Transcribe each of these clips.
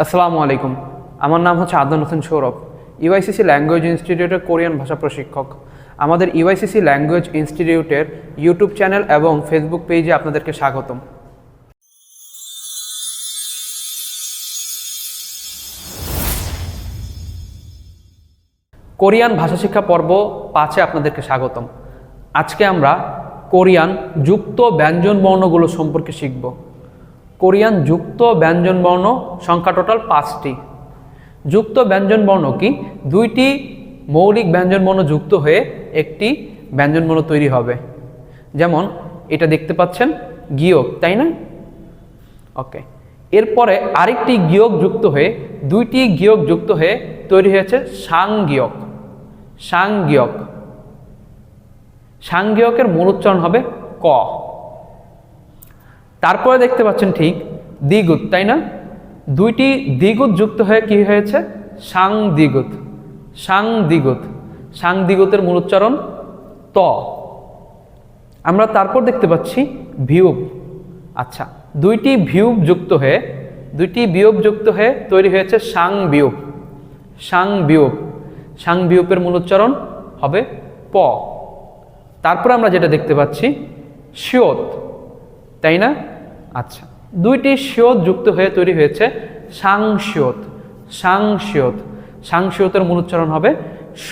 আসসালামু আলাইকুম। আমার নাম হচ্ছে আদনান হোসেন সৌরভ, ইউআইসিসি ল্যাঙ্গুয়েজ ইনস্টিটিউটের কোরিয়ান ভাষা প্রশিক্ষক। আমাদের ইউআইসিসি ল্যাঙ্গুয়েজ ইনস্টিটিউটের ইউটিউব চ্যানেল এবং ফেসবুক পেজে আপনাদেরকে স্বাগতম। কোরিয়ান ভাষা শিক্ষা পর্ব পাঁচে আপনাদেরকে স্বাগতম। আজকে আমরা কোরিয়ান যুক্ত ব্যঞ্জন বর্ণগুলো সম্পর্কে শিখব। কোরিয়ান যুক্ত ব্যঞ্জন বর্ণ সংখ্যা টোটাল পাঁচটি। যুক্ত ব্যঞ্জন বর্ণ কি? দুইটি মৌলিক ব্যঞ্জন বর্ণ যুক্ত হয়ে একটি ব্যঞ্জন বর্ণ তৈরি হবে। যেমন, এটা দেখতে পাচ্ছেন, গিয়োগ, তাই না? ওকে। এরপরে আরেকটি গিয়োগ যুক্ত হয়ে, দুইটি গিয়োগ যুক্ত হয়ে তৈরি হয়েছে সাংগিয়ক। সাংগিয়ক। সাংগিয়কের মূল উচ্চারণ হবে ক। তারপরে দেখতে পাচ্ছেন ঠিক দ্বিগুত, তাই না? দুইটি দ্বিগুত যুক্ত হয়ে কি হয়েছে? সাং দ্বিগুত সাং দ্বিগুত সাং দ্বিগুতের মূল উচ্চারণ ত। আমরা তারপর দেখতে পাচ্ছি ভিউব। আচ্ছা দুইটি ভিউব যুক্ত হয়ে, দুইটি বিয়োগ যুক্ত হয়ে তৈরি হয়েছে সাং বিয়োগ সাং বিয়োগ সাং বিয়োগের মূল উচ্চারণ হবে প। তারপর আমরা যেটা দেখতে পাচ্ছি শিওত তাই না? আচ্ছা দুইটি শিওত যুক্ত হয়ে তৈরি হয়েছে সাংশিয়ত সাংশিয়ত সাংশিয়তের মূল উচ্চারণ হবে স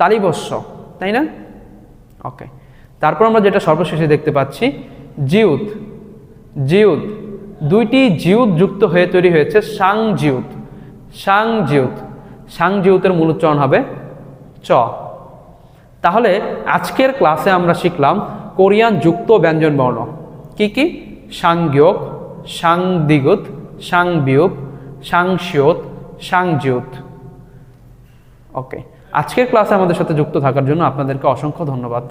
তালিবস্য তাই না? ওকে তারপর আমরা যেটা সর্বশেষে দেখতে পাচ্ছি জিউত জিউত দুইটি জিউত যুক্ত হয়ে তৈরি হয়েছে, সাং জিউত সাং জিউত সাং জিউতের মূল উচ্চারণ হবে চ। তাহলে আজকের ক্লাসে আমরা শিখলাম কোরিয়ান যুক্ত ব্যঞ্জন বর্ণ কি কি? সাংgyok সাংদিগুত, সাংবিয়োগ, সাংসিয়ত সাংজিউত ওকে আজকের ক্লাসে আমাদের সাথে যুক্ত থাকার জন্য আপনাদেরকে অসংখ্য ধন্যবাদ।